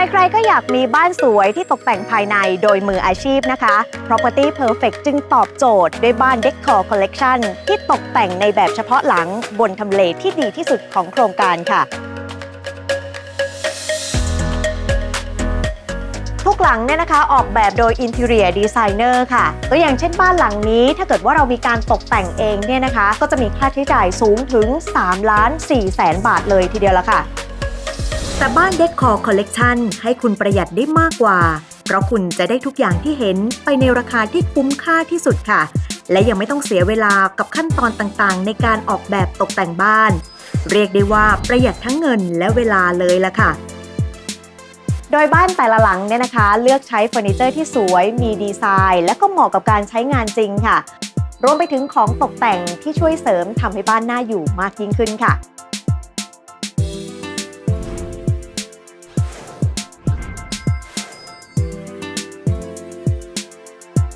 ใครๆ ก็อยากมีบ้านสวยที่ตกแต่งภายในโดยมืออาชีพนะคะ Property Perfect จึงตอบโจทย์ด้วยบ้าน Decor Collection ที่ตกแต่งในแบบเฉพาะหลังบนทำเลที่ดีที่สุดของโครงการค่ะ ทุกหลังเนี่ยนะคะออกแบบโดย Interior Designer ค่ะ ตัวอย่างเช่นบ้านหลังนี้ถ้าเกิดว่าเรามีการตกแต่งเองเนี่ยนะคะ ก็จะมีค่าใช้จ่ายสูงถึง 3 ล้าน4แสนบาทเลยทีเดียวละค่ะ แต่บ้าน Decor Collection ให้คุณประหยัดได้มากกว่า เพราะคุณจะได้ทุกอย่างที่เห็นไปในราคาที่คุ้มค่าที่สุดค่ะ และยังไม่ต้องเสียเวลากับขั้นตอนต่างๆ ในการออกแบบตกแต่งบ้าน เรียกได้ว่าประหยัดทั้งเงินและเวลาเลยละค่ะโดยบ้านแต่ละหลังเนี่ยนะคะ เลือกใช้เฟอร์นิเจอร์ที่สวย มีดีไซน์ และก็เหมาะกับการใช้งานจริงค่ะ รวมไปถึงของตกแต่งที่ช่วยเสริมทำให้บ้านน่าอยู่มากยิ่งขึ้นค่ะ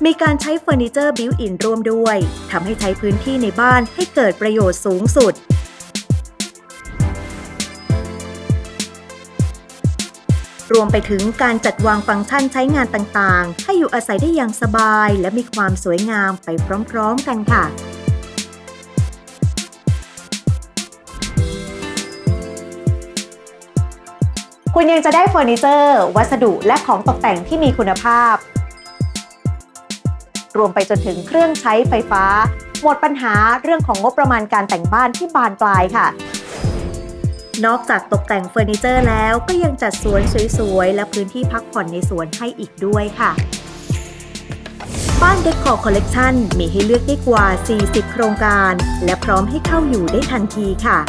มีการใช้เฟอร์นิเจอร์บิวอินร่วมด้วยทำให้ใช้พื้นที่ในบ้านให้เกิดประโยชน์สูงสุดรวมไปถึงการจัดวางฟังก์ชันใช้งานต่างๆ ให้อยู่อาศัยได้อย่างสบาย และมีความสวยงามไปพร้อมๆกันค่ะ คุณยังจะได้เฟอร์นิเจอร์ วัสดุและของตกแต่งที่มีคุณภาพ รวมไปจนถึงเครื่องใช้ไฟฟ้า หมดปัญหาเรื่องของงบประมาณการแต่งบ้านที่บานปลายค่ะ นอกจากตกแต่งเฟอร์นิเจอร์แล้วก็ยังจัดสวนสวยๆ และพื้นที่พักผ่อนในสวนให้อีกด้วยค่ะบ้าน Decor Collection มีให้เลือกได้กว่า 40 โครงการ และพร้อมให้เข้าอยู่ได้ทันทีค่ะ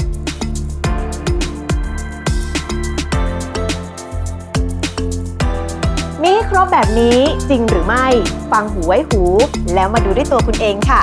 ครบแบบนี้จริงหรือไม่ ฟังหูไว้หู แล้วมาดูด้วยตัวคุณเองค่ะ